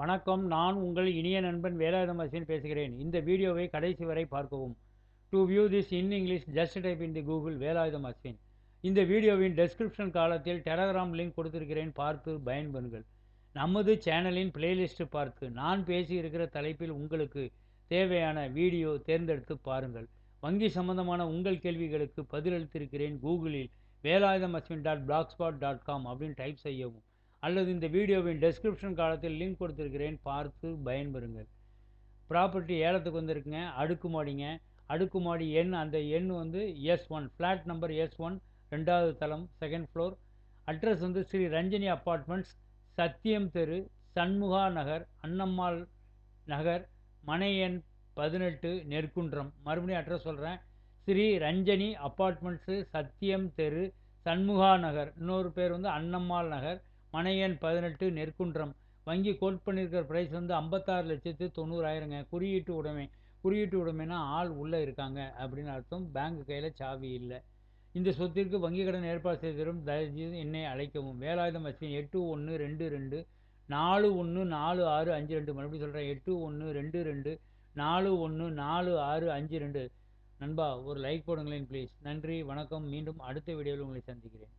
வணக்கம். நான் உங்கள் இனிய நண்பன் வேலாயுதம் பேசுகிறேன். இந்த வீடியோவை கடைசி வரை பார்க்கவும். To view this in English just type in the Google Velayudham Ashwin. இந்த வீடியோவின் டெஸ்கிரிப்ஷன் காலத்தில் டெலகிராம் லிங்க் கொடுத்திருக்கிறேன். பார்த்து பயன்பெறுங்கள். நமது சேனலின் பிளேலிஸ்ட்டு பார்த்து நான் பேசியிருக்கிற தலைப்பில் உங்களுக்கு தேவையான வீடியோ தேர்ந்தெடுத்து பாருங்கள். வங்கி சம்பந்தமான உங்கள் கேள்விகளுக்கு பதிலளித்திருக்கிறேன். கூகுளில் Velayudham Ashwin dot blog spot dot com அப்படின்னு டைப் செய்யவும். அல்லது இந்த வீடியோவின் டெஸ்கிரிப்ஷன் காலத்தில் லிங்க் கொடுத்துருக்கிறேன் பார்த்து பயன்பெறுங்கள். ப்ராப்பர்ட்டி ஏலத்துக்கு வந்திருக்குங்க அடுக்குமாடிங்க. அடுக்குமாடி எண் அந்த எண் வந்து S one flat number S one ரெண்டாவது தளம் செகண்ட் ஃப்ளோர் அட்ரஸ் வந்து ஸ்ரீ ரஞ்சனி அப்பார்ட்மெண்ட்ஸ் சத்தியம் தெரு சண்முகா நகர் அன்னம்மாள் நகர் மனை எண் பதினெட்டு நெற்குன்றம். மறுபடியும் அட்ரஸ் சொல்கிறேன் ஸ்ரீ ரஞ்சனி அப்பார்ட்மெண்ட்ஸு சத்தியம் தெரு சண்முகா நகர். இன்னொரு பேர் வந்து அன்னம்மாள் நகர். மனை எண் பதினெட்டு நெற்குன்றம். வங்கி கோட் பண்ணியிருக்கிற ப்ரைஸ் வந்து ஐம்பத்தாறு லட்சத்து தொண்ணூறாயிரங்க. குறியீட்டு உடைமை குறியீட்டு உடைமைனா ஆள் உள்ளே இருக்காங்க அப்படின்னு அர்த்தம். பேங்க் கையில் சாவி இல்லை. இந்த சொத்திற்கு வங்கி கடன் ஏற்பாடு செய்திடும் தயவுசெய்து என்னை அழைக்கவும். வேலாயுதம் வசதி எட்டு ஒன்று ரெண்டு ரெண்டு நாலு ஒன்று நாலு ஆறு அஞ்சு ரெண்டு மறுபடியும் சொல்கிறேன் எட்டு ஒன்று ரெண்டு ரெண்டு நாலு ஒன்று நாலு ஆறு அஞ்சு ரெண்டு. நண்பா ஒரு லைக் போடுங்களேன் ப்ளீஸ் நன்றி வணக்கம். மீண்டும் அடுத்த வீடியோவில் உங்களை சந்திக்கிறேன்.